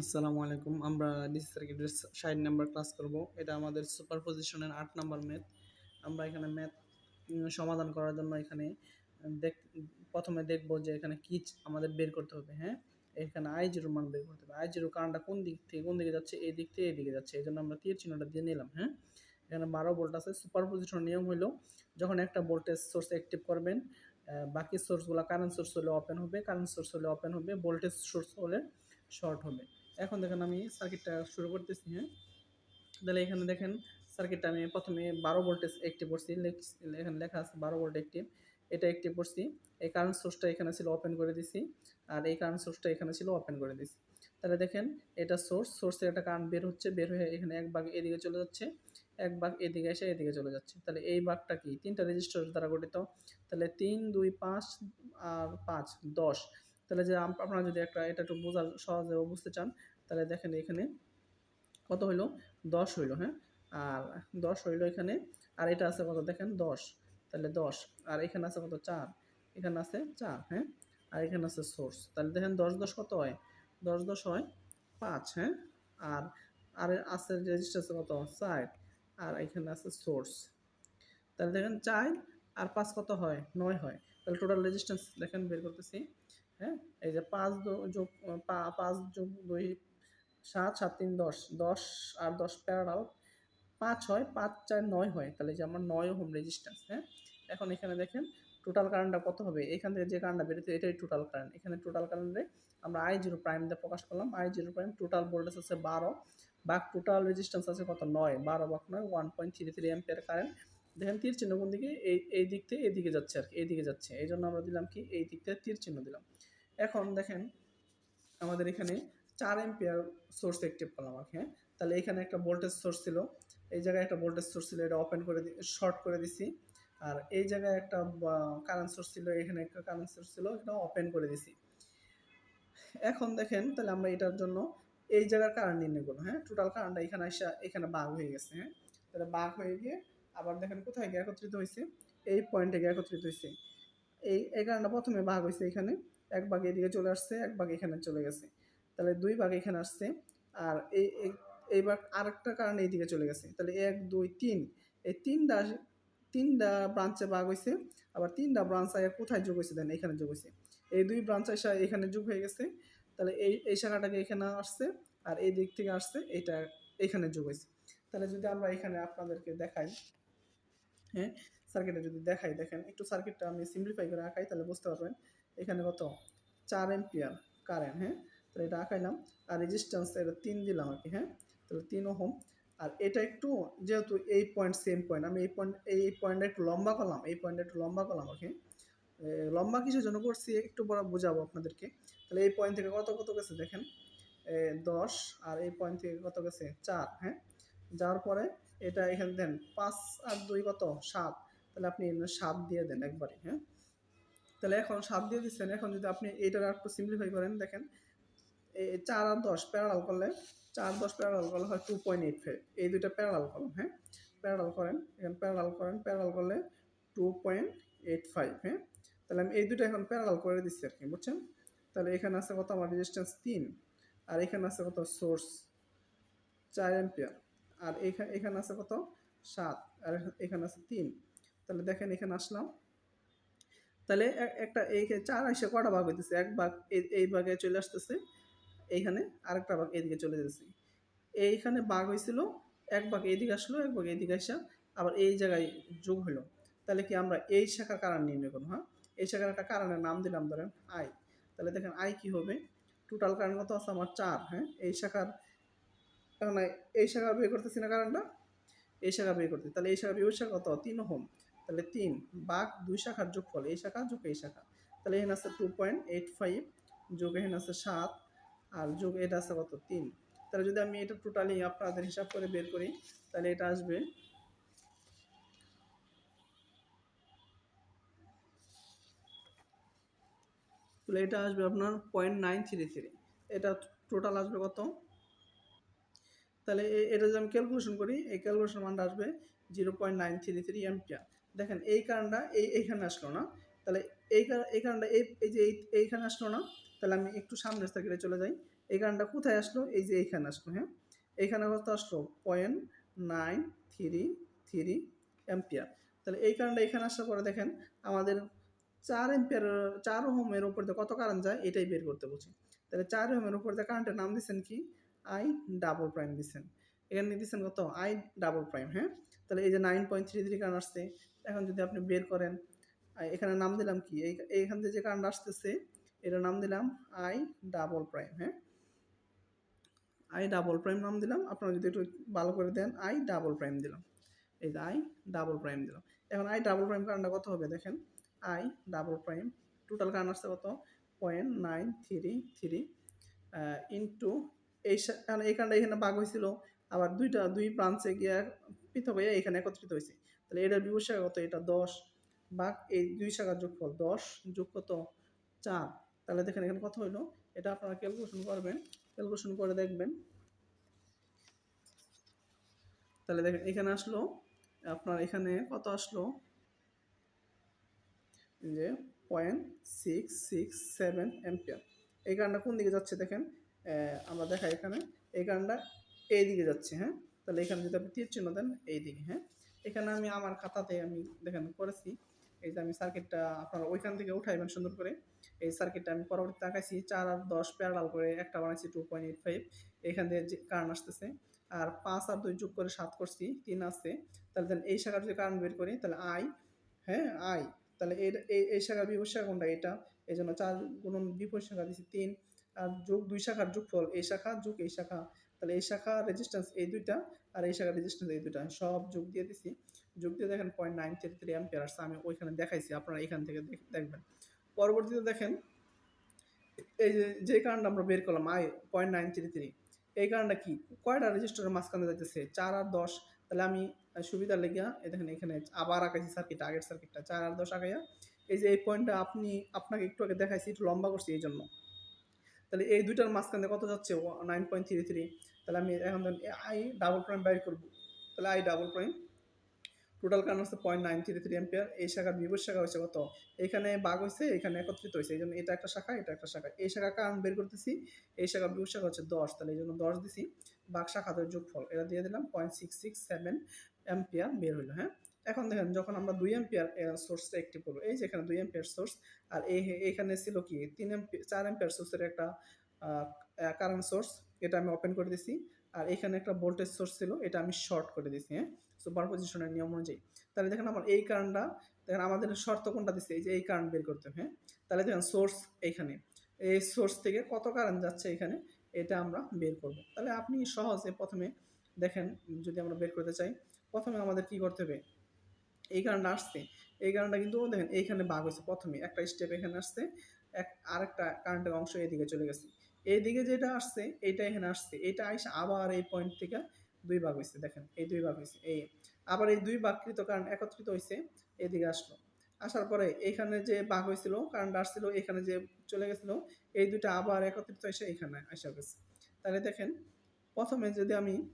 আসসালামু আলাইকুম। আমরা ডিসি সার্কিটের ষাট নাম্বার ক্লাস করব। এটা আমাদের সুপার পজিশনের আট নাম্বার ম্যাথ আমরা এখানে ম্যাথ সমাধান করার জন্য এখানে দেখ, প্রথমে দেখব যে এখানে কি আমাদের বের করতে হবে হ্যাঁ? এখানে আই জিরো মান বের করতে হবে। আই জিরো কারণটা কোন দিক থেকে, কোন দিকে যাচ্ছে? এই দিক থেকে এই দিকে যাচ্ছে। এই জন্য আমরা তীর চিহ্নটা দিয়ে নিলাম হ্যাঁ? এখানে বারো ভোল্ট আছে। সুপার পজিশন নিয়ম হলো যখন একটা ভোল্টেজ সোর্স অ্যাক্টিভ করবেন বাকি সোর্সগুলো কারেন্ট সোর্স হলে ওপেন হবে কারেন্ট সোর্স হলে ওপেন হবে ভোল্টেজ সোর্স হলে শর্ট হবে। এখন দেখেন আমি সার্কিটটা শুরু করতেছি হ্যাঁ? তাহলে এখানে দেখেন সার্কিটটা আমি প্রথমে বারো ভোল্টেজ একটি পড়ছি এখানে লেখা আছে বারো ভোল্ট একটি এটা একটি পড়ছি এই কারেন্ট সোর্সটা এখানে ছিল ওপেন করে দিছি, আর এই কারেন্ট সোর্সটা এখানে ছিল ওপেন করে দিছি। তাহলে দেখেন এটা সোর্স সোর্সের একটা কারেন্ট বের হচ্ছে, বের হয়ে এখানে এক ভাগ এদিকে চলে যাচ্ছে, এক ভাগ এদিকে এসে এদিকে চলে যাচ্ছে। তাহলে এই ভাগটা কি? তিনটা রেজিস্টার দ্বারা গঠিত। তাহলে তিন, দুই, পাঁচ, আর পাঁচ, দশ। তাহলে যে আপনারা যদি একটা এটা একটু বোঝার সহজে বুঝতে চান, তাহলে দেখেন এখানে কত হইল? দশ হইল হ্যাঁ? আর দশ হইল এখানে, আর এটা আছে কত? দেখেন দশ। তাহলে দশ। আর এখানে আছে কত? চার। এখানে আছে চার হ্যাঁ? আর এখানে আছে সোর্স তাহলে দেখেন দশ দশ কত হয়? দশ দশ হয় পাঁচ হ্যাঁ? আর আর আছে রেজিস্টার আছে কত? চার। আর এখানে আছে সোর্স তাহলে দেখেন চার আর পাঁচ কত হয়? নয় হয়। তাহলে টোটাল রেজিস্ট্যান্স দেখেন বের করতেছি। হ্যাঁ? এই যে পাঁচ যোগ পাঁচ যোগ দুই, সাত সাত, তিন, দশ দশ আর দশ প্যারালাল পাঁচ হয়, পাঁচ চার নয় হয়, তাহলে যে আমার নয় হোম রেজিস্ট্যান্স হ্যাঁ? এখন এখানে দেখেন টোটাল কারেন্টটা কত হবে? এখান থেকে যে কারেন্টটা বেরোতে এটাই টোটাল কারেন্ট এখানে টোটাল কারেন্টে আমরা আই জিরো প্রাইম দিয়ে প্রকাশ করলাম। I zero prime total voltage আছে বারো, বাক টোটাল রেজিস্ট্যান্স আছে কত? নয়, বারো বাক নয় one point three three ampere current দেখেন, তীর চিহ্ন কোন দিকে? এই এই দিক থেকে এদিকে যাচ্ছে আর কি এইদিকে যাচ্ছে। এই জন্য আমরা দিলাম কি? এই দিক থেকে তীর চিহ্ন দিলাম। এখন দেখেন আমাদের এখানে চার এম্পিয়ার সোর্স অ্যাক্টিভ করলাম আর হ্যাঁ? তাহলে এখানে একটা ভোল্টেজ সোর্স ছিল, এই জায়গায় একটা ভোল্টেজ সোর্স ছিল, এটা ওপেন করে শর্ট করে দিছি। আর এই জায়গায় একটা কারেন্ট সোর্স ছিল, এখানে একটা কারেন্ট সোর্স ছিল এটা ওপেন করে দিছি। এখন দেখেন, তাহলে আমরা এটার জন্য এই জায়গার কারেন্ট নির্ণয় করব হ্যাঁ? টোটাল কারেন্টটা এখানে আসা, এখানে বাঘ হয়ে গেছে হ্যাঁ? তাহলে বাঘ হয়ে গিয়ে আবার দেখেন কোথায় গিয়ে একত্রিত হয়েছে এই পয়েন্টে গিয়ে একত্রিত হয়েছে এই এই কারণটা প্রথমে ভাগ হয়েছে এখানে। এক ভাগ এদিকে চলে আসছে, এক ভাগ এখানে চলে গেছে। তাহলে দুই ভাগ এখানে আসছে, আর এই, এই- এই ভাগ আরেকটা কারণে এইদিকে চলে গেছে। তাহলে এক, দুই, তিন, এই তিনটা তিনটা ব্রাঞ্চে ভাগ হয়েছে আবার তিনটা ব্রাঞ্চ আয়া কোথায় যোগ হয়েছে দেন? এখানে যোগ হয়েছে এই দুই ব্রাঞ্চ আসা এখানে যোগ হয়ে গেছে, তাহলে এই এই শাখাটাকে এখানে আসছে, আর এই দিক থেকে আসছে এটা এখানে যোগ হয়েছে তাহলে যদি আমরা এখানে আপনাদেরকে দেখাই হ্যাঁ সার্কিটে যদি দেখাই, দেখেন, একটু সার্কিটটা আমি সিম্পলিফাই করে আঁকাই, তাহলে বুঝতে পারবেন এখানে কত? চার এম্পিয়ার কারেন্ট হ্যাঁ? তাহলে এটা আঁকাইলাম। আর রেজিস্ট্যান্স এটা তিন দিলাম আর কি হ্যাঁ? তাহলে তিন ওহম। আর এটা একটু যেহেতু এই পয়েন্ট সেম পয়েন্ট আমি এই পয়েন্ট এই পয়েন্টটা একটু লম্বা করলাম, এই পয়েন্টটা একটু লম্বা করলাম ওকে লম্বা কিছু জন্য করছি একটু বড় বোঝাবো আপনাদেরকে। তাহলে এই পয়েন্ট থেকে কত কত গেছে দেখেন? দশ, আর এই পয়েন্ট থেকে কত গেছে? চার হ্যাঁ? যাওয়ার পরে এটা এখানে দেন পাঁচ আর দুই কত? সাত। তাহলে আপনি সাত দিয়ে দেন একবারে হ্যাঁ? তাহলে এখন সাত দিয়ে দিচ্ছেন। এখন যদি আপনি এইটার একটু সিম্পলিফাই করেন, দেখেন, এই চার আর দশ প্যারাল করলে, চার দশ প্যারাল করলে হয় টু পয়েন্ট এইট ফাইভ এই দুইটা প্যারালাল করুন হ্যাঁ? প্যারাল করেন, এখানে প্যারাল করেন প্যারাল করলে টু পয়েন্ট এইট ফাইভ হ্যাঁ? তাহলে আমি এই দুটো এখন প্যারাল করে দিচ্ছি আর কি, বুঝছেন? তাহলে এখানে আছে কত? আমার রেজিস্ট্যান্স তিন, আর এখানে আছে কত? সোর্স চার এম্পিয়ার আর এখানে এখানে আছে কত? সাত, আর এখানে আছে তিন। তাহলে দেখেন, এখানে আসলাম। তাহলে একটা এই চার এসে কটা ভাগ হইতেছে? এক ভাগ এই- ভাগে চলে আসতেছে, এইখানে আরেকটা ভাগ এদিকে চলে যেতেছে এইখানে ভাগ হয়েছিল এক ভাগ এদিকে আসলো, এক ভাগ এদিকে আসা আবার এই জায়গায় যোগ হলো তাহলে কি আমরা এই শাখার কারণ নির্ণয় করব হ্যাঁ? এই শাখার একটা কারণের নাম দিলাম ধরেন আই তাহলে দেখেন আই কি হবে? টোটাল কারণ কত আছে? আমার চার হ্যাঁ? এই শাখার কারণ এই শাখা বের করতেছি না কারণটা? এই শাখা বের করতে তাহলে এই শাখা ওই শাখা কত? তিন হোম তাহলে তিন বাঘ দুই শাখার যোগ যোগফল, এই শাখা যোগ এই শাখা। তাহলে এখানে আছে টু পয়েন্ট এইট ফাইভ যোগ এখানে আছে সাত, আর যোগ এটা আছে কত? তিন। তাহলে যদি আমি এটা টোটালি আপনাদের হিসাব করে বের করি, তাহলে এটা আসবে তাহলে এটা আসবে আপনার পয়েন্ট নাইন থ্রি থ্রি এটা টোটাল আসবে কত? তাহলে এটা যদি আমি ক্যালকুলেশন করি, এই ক্যালকুলেশন মানটা আসবে zero point nine three three ampere দেখেন, এই কারণটা এই, এইখানে আসলো না। তাহলে এই এই কারণটা এই এই যে এই, এইখানে আসলো না, তাহলে আমি একটু সামনের সার্কিটে চলে যাই। এই কারণটা কোথায় আসলো? এই যে এইখানে আসলো হ্যাঁ? এইখানে কত আসলো? Point nine three three ampere তাহলে এই কারণটা এখানে আসার পরে দেখেন, আমাদের চার এম্পিয়ার চার হোমের উপর কত কারেন্ট যায়? এটাই বের করতে বলছি। তাহলে চার হোমের উপর কারেন্টের নাম দিচ্ছেন কি? আই ডাবল প্রাইম দিচ্ছেন এখানে দিচ্ছেন কত? আই ডাবল প্রাইম হ্যাঁ? তাহলে এই যে nine point three three current আসছে, এখন যদি আপনি বের করেন এখানে নাম দিলাম কি? এইখান থেকে যে কারেন্ট আসতেছে, এটার নাম দিলাম আই ডাবল প্রাইম হ্যাঁ? আই ডাবল প্রাইম নাম দিলাম, আপনারা যদি একটু ভালো করে দেন আই ডাবল প্রাইম দিলাম। এই যে আই ডাবল প্রাইম দিলাম। এখন আই ডাবল প্রাইম কারেন্টটা কত হবে দেখেন? I double prime total current আসছে কত? Point nine three three into এই কারণ এই কারেন্টটা এখানে ভাগ হয়েছিল আবার দুইটা, দুই ব্রাঞ্চে গিয়ে পৃথক হয়ে এখানে একত্রিত হয়েছে তাহলে এটার শাখা কত? এটা দশ ভাগ এই দুই শাখার যোগফল দশ যোগ কত? চার। তাহলে দেখেন এখানে কত হইল? এটা আপনারা ক্যালকুলেশন করবেন ক্যালকুলেশন করে দেখবেন। তাহলে দেখেন এখানে আসলো, আপনার এখানে কত আসলো? যে point six six seven ampere এই কারণটা কোন দিকে যাচ্ছে দেখেন? আমরা দেখাই এখানে। এই কারণটা এই দিকে যাচ্ছে হ্যাঁ? তাহলে এখানে যদি আপনি তীর চিহ্ন দেন এই দিকে হ্যাঁ? এখানে আমি আমার খাতাতে আমি দেখেন করেছি। এই যে আমি সার্কিটটা আপনারা ওইখান থেকে উঠাইবেন সুন্দর করে। এই সার্কিটটা আমি পরবর্তীতে আঁকাইছি চার আর দশ প্যারাল করে, একটা বানাইছি টু পয়েন্ট এইট ফাইভ এখান থেকে যে কারণ আসতেছে, আর পাঁচ আর দুই যোগ করে সাত করছি, তিন আছে। তাহলে দেন এই শাখার যদি কারণ বের করি, তাহলে আই হ্যাঁ? আই তাহলে এর এই এই শাখার বিপরীত শাখা কোনটা? এটা। এই জন্য চার গুণন বিপরীত শাখা দিচ্ছি তিন। আর যোগ দুই শাখার যোগফল এই শাখা যোগ এই শাখা। তাহলে এই শাখা রেজিস্ট্যান্স এই দুইটা আর এই শাখার রেজিস্ট্যান্স এই দুইটা। সব যোগ দিয়ে দিছি। যোগ দিয়ে দেখেন point nine three three ampere আসছে আমি ওইখানে দেখাইছি আপনারা এখান থেকে দেখবেন। পরবর্তীতে দেখেন এই যে কারণটা আমরা বের করলাম I point nine three three এই কারণটা কি? কয়টা রেজিস্টারের মাঝখানে যাইতেছে? চার আর দশ। তাহলে আমি আহ, সুবিধার লেগিয়া দেখেন এখানে আবার আঁকাইছি সার্কিট আগের সার্কিটটা চার আর দশ আঁকাইয়া এই যে এই পয়েন্টটা আপনি আপনাকে একটু আগে দেখাইছি একটু লম্বা করছি এই জন্য। তাহলে এই দুইটার মাঝখানে কত যাচ্ছে? নাইন পয়েন্ট থ্রি থ্রি তাহলে আমি এখন ধরেন আই ডাবল প্রাইম বাইর করব। তাহলে আই ডাবল প্রাইম টোটাল কারণ হচ্ছে point nine three three ampere এই শাখার বিপরীত শাখা হচ্ছে কত? এখানে বাঘ হয়েছে, এখানে একত্রিত হয়েছে, এই জন্য এটা একটা শাখা, এটা একটা শাখা। এই শাখা কারণ বের করতেছি, এই শাখার বিপরীত শাখা হচ্ছে দশ, তাহলে এই জন্য দশ দিছি, বাঘ শাখাদের যোগফল, এটা দিয়ে দিলাম point six six seven ampere বের হইল হ্যাঁ? এখন দেখেন যখন আমরা দুই অ্যাম্পিয়ার সোর্সটা একটি করব, এই যে এখানে দুই অ্যাম্পিয়ার সোর্স আর এই এখানে ছিল কি, তিন অ্যাম্পিয়ার চার অ্যাম্পিয়ার সোর্সের একটা কারেন্ট সোর্স এটা আমি ওপেন করে দিছি, আর এখানে একটা ভোল্টেজ সোর্স ছিল, এটা আমি শর্ট করে দিছি হ্যাঁ? সুপার পজিশনের নিয়ম অনুযায়ী। তাহলে দেখেন আমার এই কারেন্টটা দেখেন আমাদের শর্ত কোনটা দিচ্ছে এই যে এই কারেন্ট বের করতে হ্যাঁ? তাহলে দেখেন সোর্স এইখানে, এই সোর্স থেকে কত কারেন্ট যাচ্ছে এখানে এটা আমরা বের করব। তাহলে আপনি সহজে প্রথমে দেখেন, যদি আমরা বের করতে চাই, প্রথমে আমাদের কি করতে হবে? এই কারণটা আসছে। এই কারণটা কিন্তু দেখেন, এইখানে ভাগ হয়েছে প্রথমে একটা স্টেপ এখানে আসছে, এক, আরেকটা কারেন্টের অংশ এদিকে চলে গেছে। এইদিকে যেটা আসছে এইটা এখানে আসছে। এটা আইসে আবার এই পয়েন্ট থেকে দুই ভাগ হয়েছে, দেখেন। এই দুই ভাগ হয়েছে, এই। আবার এই দুই ভাগকৃত কারণ একত্রিত হয়েছে, এদিকে আসলো। আসার পরে এখানে যে ভাগ হয়েছিল কারেন্ট আসছিল, এখানে যে চলে গেছিল, এই দুইটা আবার একত্রিত এসে এখানে আসা গেছে। তাহলে দেখেন, প্রথমে যদি আমি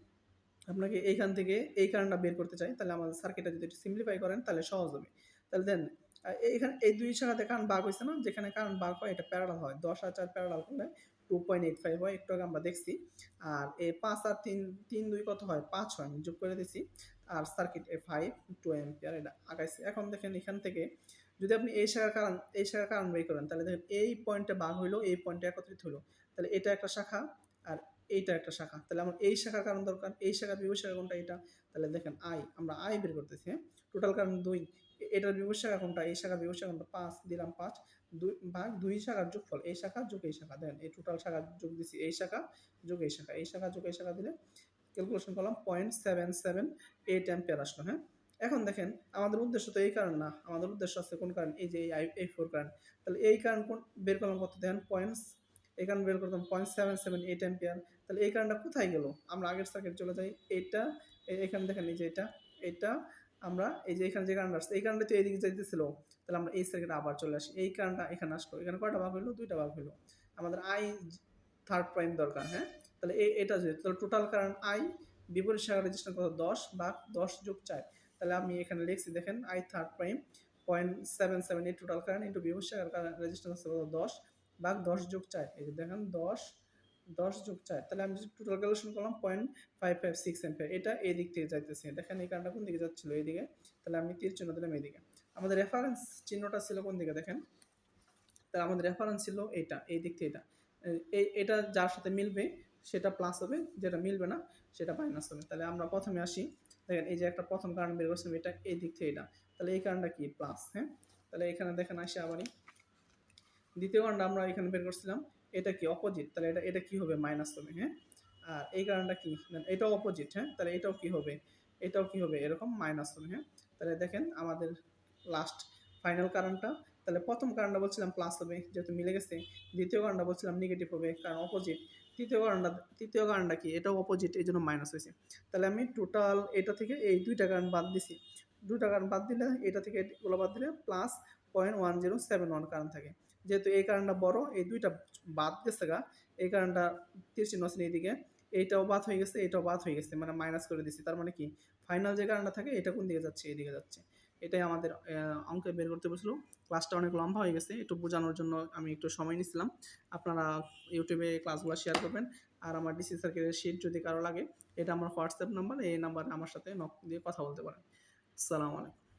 আপনাকে এইখান থেকে এই কারেন্টটা বের করতে চাই, তাহলে আমাদের সার্কিটটা যদি একটু সিম্পলিফাই করেন, তাহলে সহজ হবে। তাহলে দেন এইখানে এই দুই শাখাতে কারেন্ট ভাগ হয়েছে না, যেখানে কারেন্ট ভাগ হয়, এটা প্যারালাল হয়। দশ আর চার প্যারালাল করলে টু পয়েন্ট এইট ফাইভ হয়, একটু আগে আমরা দেখছি। আর এই পাঁচ আর তিন তিন দুই কত হয়? পাঁচ হয়, আমি যোগ করে দিছি। আর সার্কিট এ ফাইভ টু এম্পিয়ার এটা আগাইছে। এখন দেখেন এখান থেকে যদি আপনি এই শাখার কারণ, এই শাখার কারণ বের করেন, তাহলে দেখেন এই পয়েন্টে ভাগ হইল, এই পয়েন্টে একত্রিত হলো তাহলে এটা একটা শাখা, আর এইটা একটা শাখা। তাহলে আমার এই শাখার কারণ দরকার, এই শাখার বিপরীত শাখা কোনটা এটা তাহলে দেখেন আই, আমরা আই বের করতেছি হ্যাঁ? টোটাল কারণ দুই, এটার বিপরীত শাখা কোনটা? এই শাখার বিপরীত শাখা কোনটা পাঁচ দিলাম, পাঁচ, দুই ভাগ দুই শাখার যোগফল, এই শাখা যোগ এই শাখা দেন এই টোটাল শাখা যোগ দিছি, এই শাখা যোগ এই শাখা এই শাখা যোগ এই শাখা দিলে ক্যালকুলেশন করলাম point seven seven eight ampere আসলো হ্যাঁ? এখন দেখেন, আমাদের উদ্দেশ্য তো এই কারণ না, আমাদের উদ্দেশ্য আছে কোন কারণ? এই যে এই আই, এই ফোর কারণ। তাহলে এই কারণ কোন, বের করলাম কত? দেন পয়েন্টস এই কারণ বের করতাম point seven seven eight ampere তাহলে এই কারণটা কোথায় গেল? আমরা আগের সার্কিট চলে যাই। এটা এখানে দেখেন এই যে এটা এটা আমরা এই যে এখানে যে কারণটা আসছে, এই কারণটা তো এইদিকে যাইতেছিল। তাহলে আমরা এই সার্কিটে আবার চলে আসি। এই কারণটা এখানে আসলো। এখানে কয়টা ভাগ হইল? দুইটা ভাগ হইল। আমাদের আই থার্ড প্রাইম দরকার হ্যাঁ? তাহলে এই এটা যদি তাহলে টোটাল কারণ আই বিপরীত শাখা রেজিস্টার কত? দশ বা দশ যোগ চার। তাহলে আমি এখানে লিখছি, দেখেন I third prime point seven seven এই টোটাল কারেন্ট ইন্টু বিপরীত শাখার কারেন্ট রেজিস্ট্যান্স কত? দশ ভাগ দশ যোগ চার। এই যে দেখেন দশ দশ যোগ চার, তাহলে আমি টোটাল ক্যালকুলেশন করলাম পয়েন্ট ফাইভ ফাইভ সিক্স এম এটা এই দিক থেকে যাইতেছে। দেখেন এই কারণটা কোন দিকে যাচ্ছিল? এইদিকে। তাহলে আমি তীর চিহ্ন দিলাম এইদিকে। আমাদের রেফারেন্স চিহ্নটা ছিল কোন দিকে? দেখেন। তাহলে আমাদের রেফারেন্স ছিল এটা, এই দিক থেকে এটা। এই এটা যার সাথে মিলবে, সেটা প্লাস হবে। যেটা মিলবে না, সেটা মাইনাস হবে। তাহলে আমরা প্রথমে আসি। দেখেন, এই যে একটা প্রথম কারণ বের করছিলাম, এটা এই দিক থেকে এটা। তাহলে এই কারণটা কি? প্লাস হ্যাঁ? তাহলে এখানে দেখেন, আসি আবারই। দ্বিতীয় কারণটা আমরা এখানে বের করছিলাম। এটা কি অপোজিট তাহলে এটা এটা কি হবে মাইনাস হবে হ্যাঁ? আর এই কারণটা কি? এটাও অপোজিট হ্যাঁ? তাহলে এটাও কি হবে? এটাও কি হবে? এরকম মাইনাস হবে হ্যাঁ? তাহলে দেখেন আমাদের লাস্ট ফাইনাল কারণটা। তাহলে প্রথম কারণটা বলছিলাম প্লাস হবে, যেহেতু মিলে গেছে। দ্বিতীয় কারণটা বলছিলাম নেগেটিভ হবে, কারণ অপোজিট তৃতীয় কারণটা তৃতীয় কারণটা কি? এটাও অপোজিট এই জন্য মাইনাস হয়েছে। তাহলে আমি টোটাল এটা থেকে এই দুইটা কারণ বাদ দিছি। দুইটা কারণ বাদ দিলে এটা থেকে এগুলো বাদ দিলে plus point one zero seven one কারণ থাকে। যেহেতু এই কারণটা বড়, এই দুইটা বাদ গেছে গা। এই কারণটা তীর চিহ্ন আছে এইদিকে। এইটাও বাদ হয়ে গেছে এটাও বাদ হয়ে গেছে মানে মাইনাস করে দিছি। তার মানে কি? ফাইনাল যে কারণটা থাকে, এটা কোন দিকে যাচ্ছে? এইদিকে যাচ্ছে। এটাই আমাদের অঙ্কে বের করতে বলছিল ক্লাসটা অনেক লম্বা হয়ে গেছে, একটু বোঝানোর জন্য আমি একটু সময় নিছিলাম। আপনারা ইউটিউবে ক্লাসগুলো শেয়ার করবেন। আর আমার ডিসি সার্কেলের শিট যদি কারও লাগে, এটা আমার হোয়াটসঅ্যাপ নাম্বার এই নাম্বারে আমার সাথে নক দিয়ে কথা বলতে পারেন। আসসালামু আলাইকুম